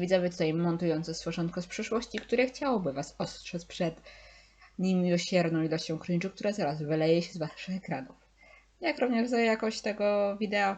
widzowie tutaj montujące stworzonko z przyszłości, które chciałoby Was ostrzec przed niemiłosierną ilością cringe'u, która zaraz wyleje się z Waszych ekranów. Jak również za jakość tego wideo,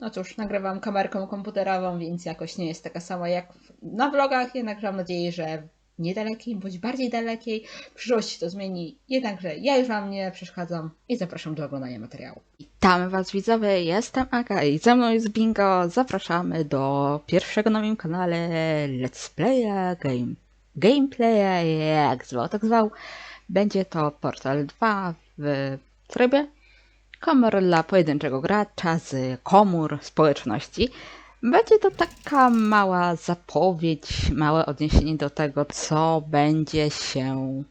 no cóż, nagrywam kamerką komputerową, więc jakość nie jest taka sama jak na vlogach, jednakże mam nadzieję, że niedalekiej bądź bardziej dalekiej przyszłości to zmieni. Jednakże ja już Wam nie przeszkadzam i zapraszam do oglądania materiału. Witamy Was widzowie, jestem Aga i ze mną jest Bingo. Zapraszamy do pierwszego na moim kanale Let's Playa Game. Gameplaya, jak zwał, tak zwał. Będzie to Portal 2 w trybie komór dla pojedynczego gracza z komór społeczności. Będzie to taka mała zapowiedź, małe odniesienie do tego, co będzie się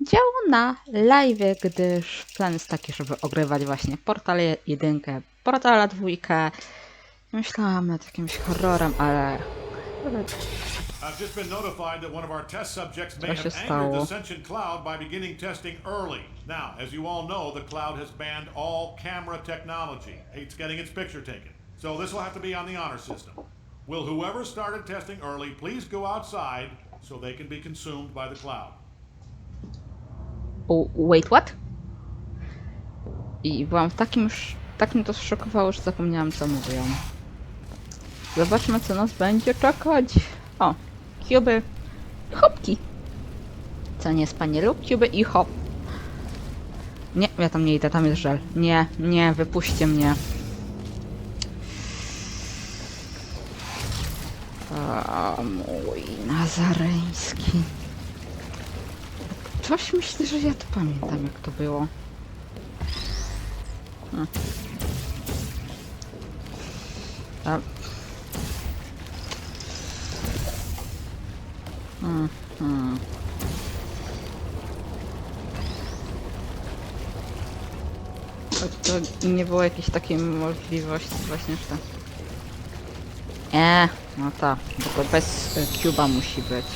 działo na live, gdyż plan jest taki, żeby ogrywać właśnie Portal 1, Portala 2. Myślałam nad jakimś horrorem, ale I've just been notified that one of our test subjects may Co się have stało? angered Ascension Cloud by beginning testing early. Now, as you all know, the cloud has banned all camera technology. Hates getting its picture taken. So this will have to be on the honor system. Will whoever started testing early please go outside so they can be consumed by the cloud? O, wait, what? I byłam w takim tak mnie to zszokowało, że zapomniałam co mówią. Zobaczmy co nas będzie czekać. O, kuby, hopki. Co nie, spanielu? Kuby i hop. Nie, ja tam nie idę, tam jest żel. Nie, nie, wypuśćcie mnie. Mój nazareński. Coś myślę, że ja to pamiętam, jak to było. Hmm. A... Hmm. To, nie było jakiejś takiej możliwości właśnie, że. Eee, no tak, bo to bez cuba musi być.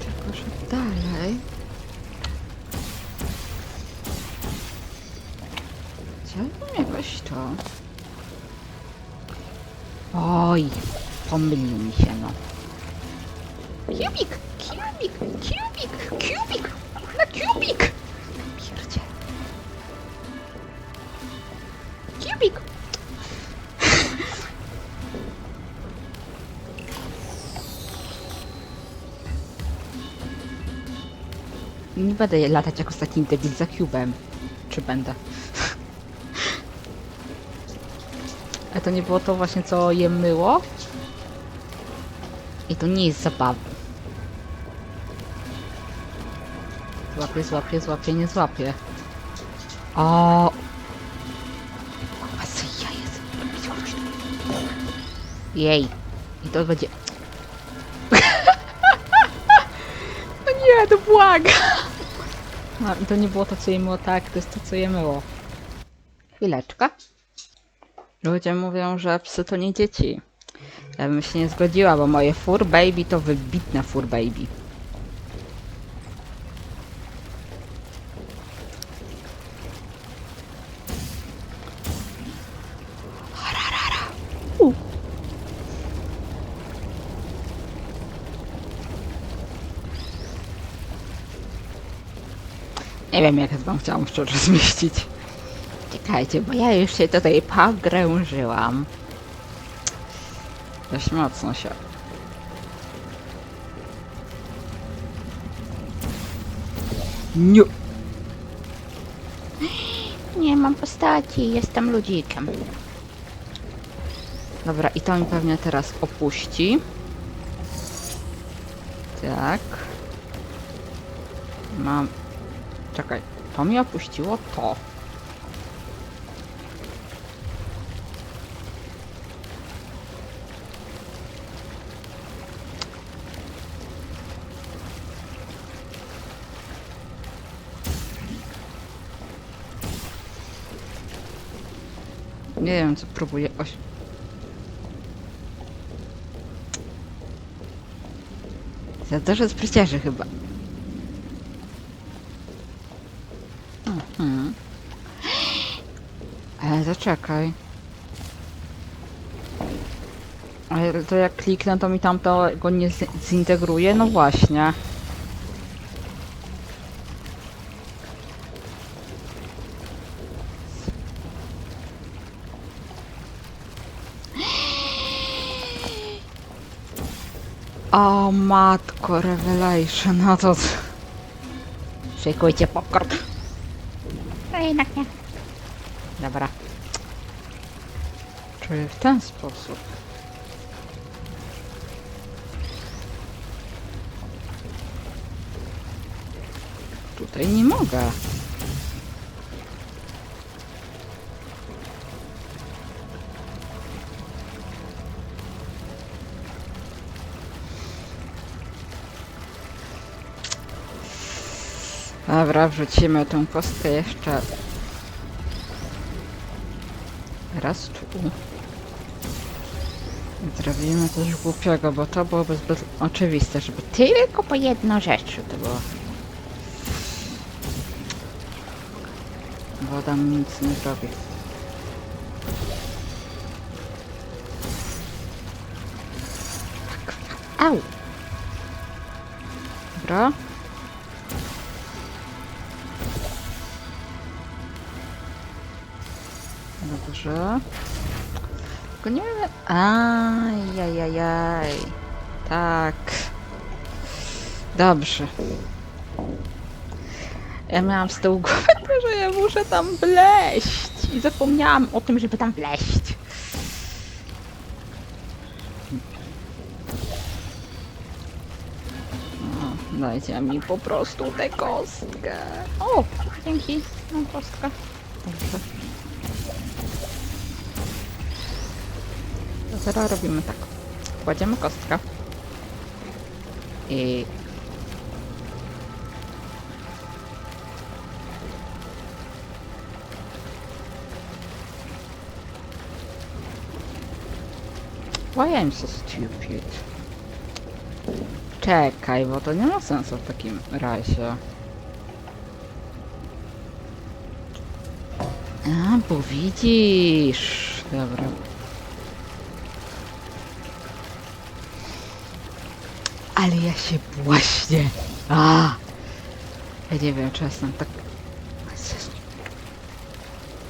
Tylko, że dalej... Chciałbym jakoś to... Oj, pomylił mi się, no. Kubik! Kubik! Kubik! Kubik! Na kubik! Pierdzie. Kubik! Nie będę latać jak ostatni debil za cubem. Czy będę? A to nie było to właśnie, co je myło? I to nie jest zabawa. Złapie, złapie, złapie, nie złapie. O! Kurwa, co ja jest? Jej. I to będzie... Nie, to błaga! No, to nie było to, co je myło, tak, to jest to, co je myło. Chwileczkę. Ludzie mówią, że psy to nie dzieci. Ja bym się nie zgodziła, bo moje fur baby to wybitne fur baby. Nie wiem, jak wam chciałam szczerze zmieścić. Czekajcie, bo ja już się tutaj pogrężyłam. Dość mocno się. Nie. Nie mam postaci, jestem ludzikiem. Dobra, i to mi pewnie teraz opuści. Tak. Mam... Czekaj, to mi opuściło to. Nie wiem, co próbuję oś... Za dużo spryciarzy chyba. Ale zaczekaj. Ale to jak kliknę, to mi tam to go nie zintegruje? No właśnie. O matko, Revelation, no to... Szykujcie popcorn. No jednak nie. Dobra. Czyli w ten sposób. Tutaj nie mogę. Dobra, wrzucimy tą kostkę jeszcze Raz tu. Zrobimy coś głupiego, bo to byłoby zbyt oczywiste, żeby tylko po jedną rzecz to było. Woda mi nic nie zrobi. Au! Dobra. Dobrze. Tylko nie wiem... Ajajajaj. Tak. Dobrze. Ja miałam z tyłu głowy, że ja muszę tam wleść. I zapomniałam o tym, żeby tam wleść. Dajcie mi po prostu tę kostkę. O, dzięki. Mam kostkę. Dobrze. Teraz robimy tak. Kładziemy kostkę. I... Why I'm so stupid? Czekaj, bo to nie ma sensu w takim razie. A, bo widzisz. Dobra. Ale ja się właśnie. A! Ja nie wiem, czy jestem tak.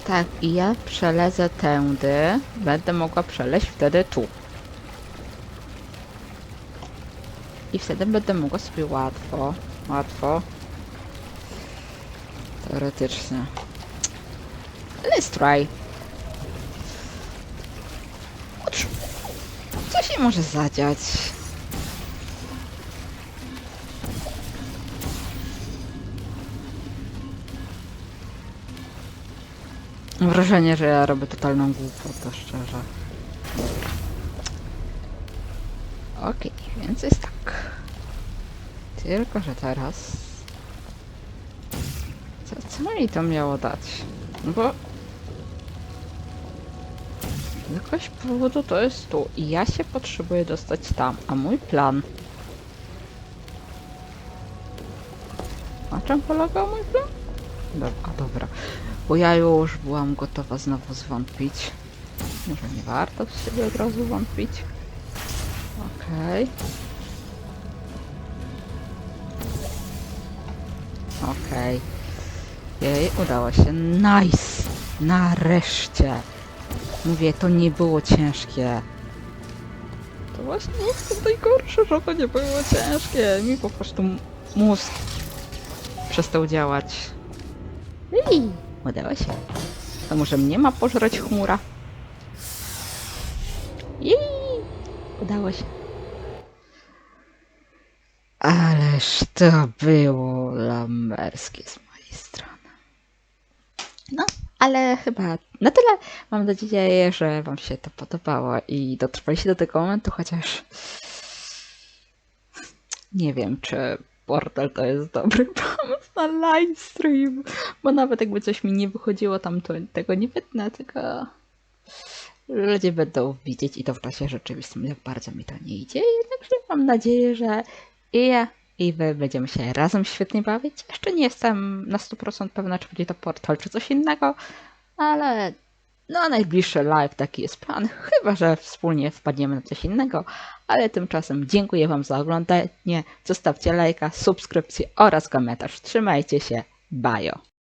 Tak, i ja przelezę tędy. Będę mogła przeleźć wtedy tu. I wtedy będę mogła sobie łatwo, łatwo. Teoretycznie. Let's try. Co się może zadziać? Mam wrażenie, że ja robię totalną głupotę, szczerze. Okej, więc jest tak. Tylko, że teraz... Co, co mi to miało dać? No bo... Z jakiegoś powodu to jest tu i ja się potrzebuję dostać tam, a mój plan... Na czym polegał mój plan? Dobra, dobra. Bo ja już byłam gotowa znowu zwątpić. Może nie warto w siebie od razu wątpić. Okej. Okej. Jej, udało się. Nice! Nareszcie! Mówię, to nie było ciężkie. To właśnie jest to najgorsze, że to nie było ciężkie. Mi po prostu mózg przestał działać. Udało się. To może mnie ma pożreć chmura? Jej! Udało się. Ależ to było lamerskie z mojej strony. No, ale chyba na tyle. Mam nadzieję, że Wam się to podobało i dotrwaliście do tego momentu, chociaż nie wiem, czy portal to jest dobry pomysł na livestream, bo nawet jakby coś mi nie wychodziło tam, to tego nie wytnę, tylko ludzie będą widzieć i to w czasie rzeczywistym, jak bardzo mi to nie idzie. Jednakże mam nadzieję, że i ja, i wy będziemy się razem świetnie bawić. Jeszcze nie jestem na 100% pewna, czy będzie to portal, czy coś innego, ale No a najbliższy live taki jest plan, chyba że wspólnie wpadniemy na coś innego, ale tymczasem dziękuję Wam za oglądanie, zostawcie lajka, subskrypcję oraz komentarz. Trzymajcie się, bajo!